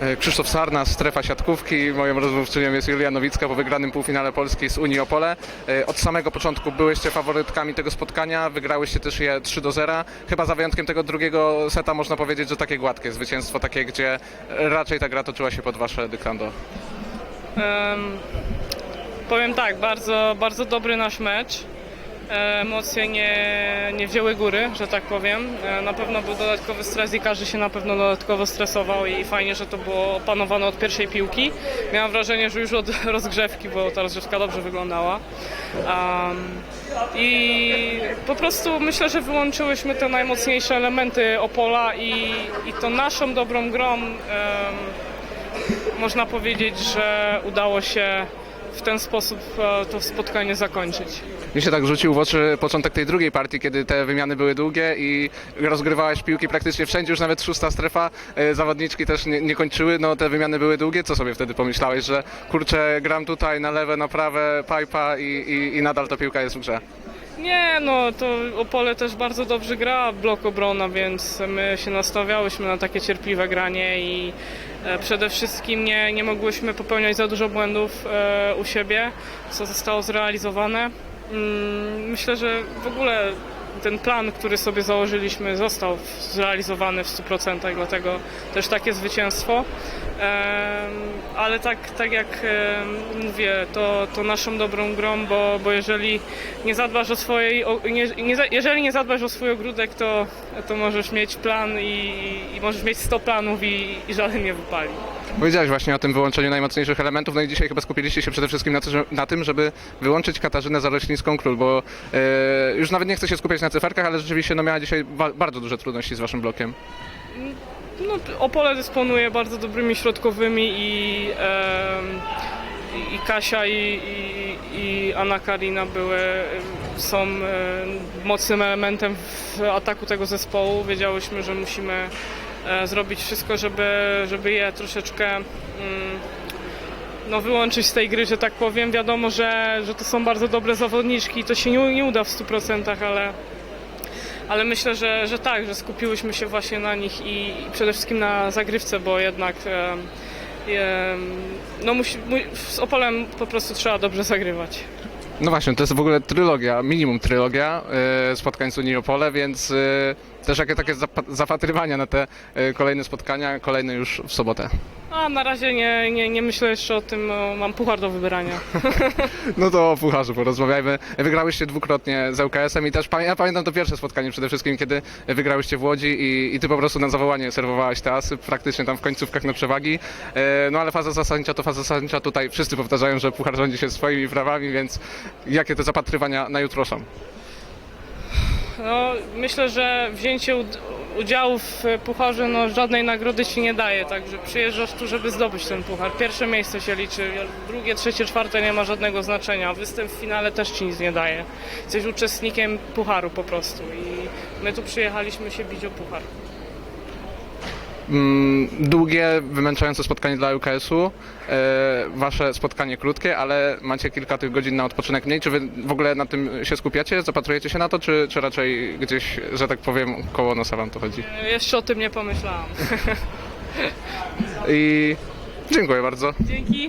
E, Krzysztof Sarna, strefa siatkówki. Moją rozmówczynią jest Julia Nowicka po wygranym półfinale Polski z Unii Opole. E, Od samego początku byłyście faworytkami tego spotkania, wygrałyście też je 3 do 0. Chyba za wyjątkiem tego drugiego seta można powiedzieć, że takie gładkie zwycięstwo, takie gdzie raczej ta gra toczyła się pod wasze dyktando. Em, powiem tak, bardzo, bardzo dobry nasz mecz. E, Emocje nie, nie wzięły góry, że tak powiem. E, Na pewno był dodatkowy stres i każdy się na pewno dodatkowo stresował i fajnie, że to było opanowane od pierwszej piłki. Miałam wrażenie, że już od rozgrzewki, bo ta rozgrzewka dobrze wyglądała. Um, I po prostu myślę, że wyłączyłyśmy te najmocniejsze elementy Opola i, i to naszą dobrą grą em, można powiedzieć, że udało się w ten sposób e, to spotkanie zakończyć. Mi się tak rzucił w oczy początek tej drugiej partii, kiedy te wymiany były długie i rozgrywałeś piłki praktycznie wszędzie, już nawet szósta strefa, e, zawodniczki też nie, nie kończyły, no te wymiany były długie. Co sobie wtedy pomyślałeś, że kurczę, gram tutaj na lewe, na prawe, pipa i, i, i nadal ta piłka jest w grze? Nie, no to Opole też bardzo dobrze gra blok obrona, więc my się nastawiałyśmy na takie cierpliwe granie i e, przede wszystkim nie, nie mogłyśmy popełniać za dużo błędów e, u siebie, co zostało zrealizowane. Mm, Myślę, że w ogóle ten plan, który sobie założyliśmy, został zrealizowany w 100%, dlatego też takie zwycięstwo. Ale tak, tak jak mówię, to, to naszą dobrą grą, bo, bo jeżeli nie zadbasz o swojej, nie, nie, jeżeli nie zadbasz o swój ogródek, to, to możesz mieć plan i, i możesz mieć 100 planów i, i żaden nie wypali. Powiedziałeś właśnie o tym wyłączeniu najmocniejszych elementów, no i dzisiaj chyba skupiliście się przede wszystkim na, to, że- na tym, żeby wyłączyć Katarzynę Zaroślińską-Król, bo e, już nawet nie chcę się skupiać na cyferkach, ale rzeczywiście no, miała dzisiaj ba- bardzo duże trudności z waszym blokiem. No, Opole dysponuje bardzo dobrymi środkowymi i, em, i Kasia i, i, i Anna Karina były, są em, mocnym elementem w ataku tego zespołu. Wiedziałyśmy, że musimy e, zrobić wszystko, żeby, żeby je troszeczkę mm, no, wyłączyć z tej gry, że tak powiem. Wiadomo, że, że to są bardzo dobre zawodniczki i to się nie, nie uda w 100%, ale ale myślę, że, że tak, że skupiłyśmy się właśnie na nich i, i przede wszystkim na zagrywce, bo jednak em, em, no musi, mu, z Opolem po prostu trzeba dobrze zagrywać. No właśnie, to jest w ogóle trylogia, minimum trylogia e, spotkań z Unii Opole, więc e, też jakie takie zapa- zapatrywania na te e, kolejne spotkania, kolejne już w sobotę. A na razie nie, nie, nie myślę jeszcze o tym, o, mam puchar do wybrania. No to o pucharzu porozmawiajmy. Wygrałyście dwukrotnie z ŁKS-em i też pamię- ja pamiętam to pierwsze spotkanie przede wszystkim, kiedy wygrałyście w Łodzi i, i ty po prostu na zawołanie serwowałaś te asy, praktycznie tam w końcówkach na przewagi. E, No ale faza zasadnicza to faza zasadnicza, tutaj wszyscy powtarzają, że puchar rządzi się swoimi prawami, więc jakie te zapatrywania na jutro są? No, myślę, że wzięcie ud- udziału w pucharze no, żadnej nagrody ci nie daje, także przyjeżdżasz tu, żeby zdobyć ten puchar. Pierwsze miejsce się liczy, drugie, trzecie, czwarte nie ma żadnego znaczenia. Występ w finale też ci nic nie daje. Jesteś uczestnikiem pucharu po prostu i my tu przyjechaliśmy się bić o puchar. Mm, Długie, wymęczające spotkanie dla ŁKS-u, e, wasze spotkanie krótkie, ale macie kilka tych godzin na odpoczynek mniej. Czy wy w ogóle na tym się skupiacie, zapatrujecie się na to, czy, czy raczej gdzieś, że tak powiem, koło nosa wam to chodzi? Jeszcze o tym nie pomyślałam. I dziękuję bardzo. Dzięki.